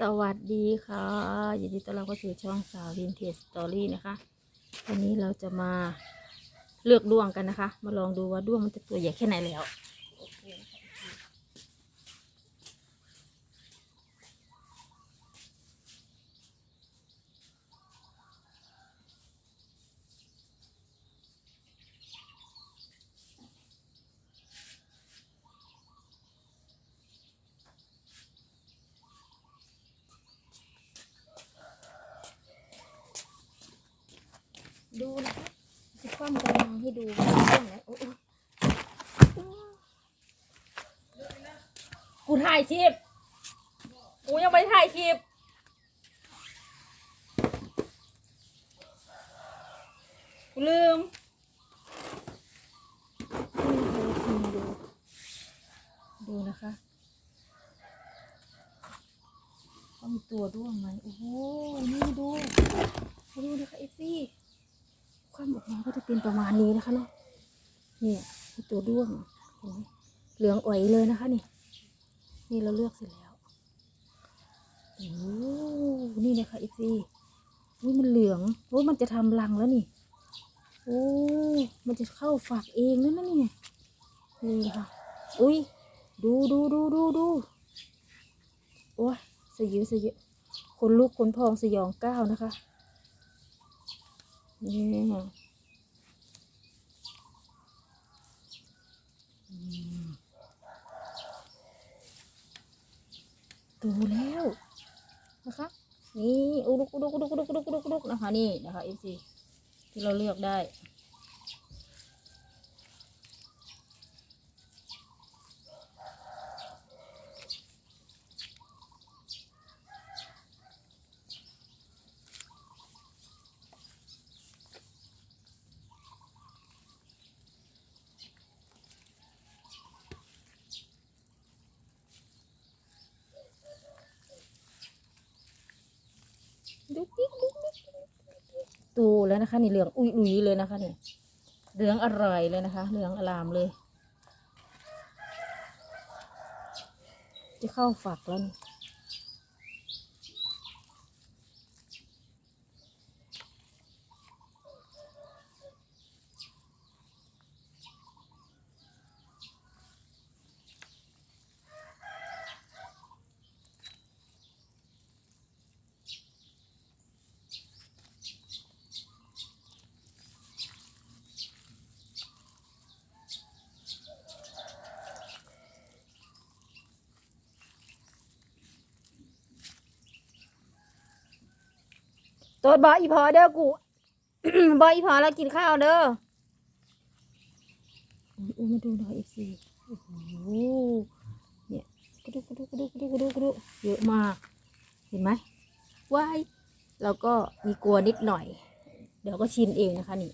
สวัสดีค่ะยินดีต้อนรับเข้าสู่ช่องสาววินเทจสตอรี่นะคะวันนี้เราจะมาเลือกด้วงกันนะคะ มาลองดูว่าด้วงมันจะตัวใหญ่แค่ไหนแล้วดูนะคะ มจะคว่ำกำลังให้ดูว่าด้วงไหนโอ้โอ้กูถ่ายคลิปกูยังไม่ถ่ายคลิปกูลืมดูนะคะว่ามีตัวด้วงไหมโอ้โห นี่ดู ดูนะคะเอซี่ ความออกมาก็จะเป็นประมาณนี้นะคะเนาะเนี่ยตัวด้วงเห็นไหมเหลืองอ่อยเลยนะคะนี่ นี่เราเลือกเสร็จแล้วโอ้นี่นะคะอีซีอุ้ยมันเหลืองโอ้มันจะทำรังแล้วนี่โอ้มันจะเข้าฝักเองนั่นนะนี่นี่ค่ะอุ้ยดูดูดูดูดูโอ้ยสยิวสยิวคนลุกขนพองสยองก้าวนะคะ นี่อืมดูแล้วนะคะนี่อุดุกอุดุกอุดุกอุดุกอุดุกอุดุกอุดุกนะคะนี่นะคะเอฟซีที่เราเลือกได้ ดุ๊กดิ๊กดุ๊กดิ๊กดูแล้วนะคะ นี่เหลืองอุ้ยอุยเลยนะคะนี่เหลืองอร่อยเลยนะคะ เหลืองอลามเลย จะเข้าฝักแล้วนี่ ตัวบออีพอเด้อกู บออีพอแล้วกินข้าวเด้ออุ้มาดูหน่อยอีกสิโอ้โหเนี่ยกระดูกกระดูกกระดูกกระดูกกระดูกกระดูกเยอะมาก เห็นไหมว้ายแล้วก็มีกลัวนิดหน่อย เดี๋ยวก็ชินเองนะคะนี่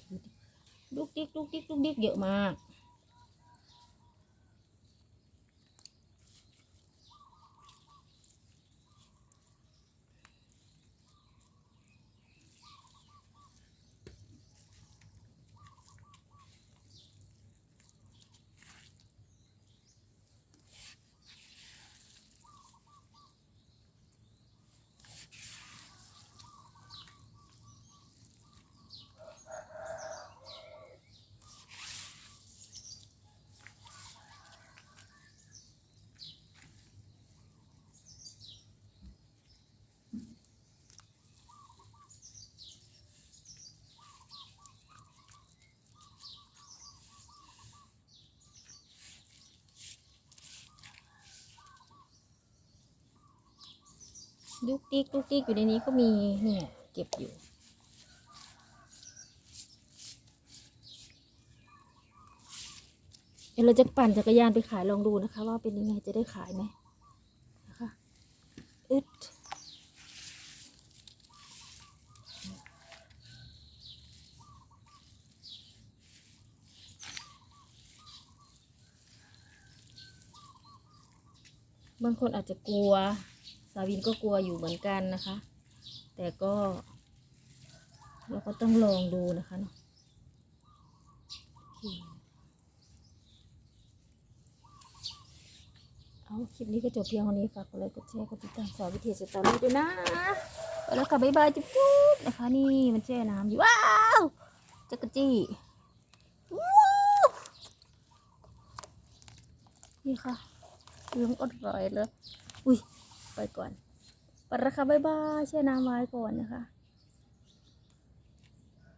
ดุกดิกดุกดิกดุกดิกเยอะมาก ดุกดิกดุกดิกอยู่ในนี้ก็มีเนี่ยเก็บอยู่ เดี๋ยวเราจะปั่นจักรยานไปขายลองดูนะคะ ว่าเป็นยังไงจะได้ขายไหมนะคะอึดบางคนอาจจะกลัวาวินก็กลัวอยู่เหมือนกันนะคะ แต่ก็ เราก็ต้องลองดูนะคะเนาะโอเอาคลิปนี้ก็จบเพียงเท่านี้ฝากกดไลค์กดแชร์กดติดตามสาววิเทศสตอรี่ด้วยนะแล้วค่ะบ๊ายบายจุ๊บๆนะคะนี่มันแช่น้ำอยู่ว้าวจักรจี้นี่ค่ะเลี้ยงอดร่อยเลยอุ้ย ไปก่อนไปแล้วค่ะบ๊ายบายแช่น้ำไว้ก่อนนะคะ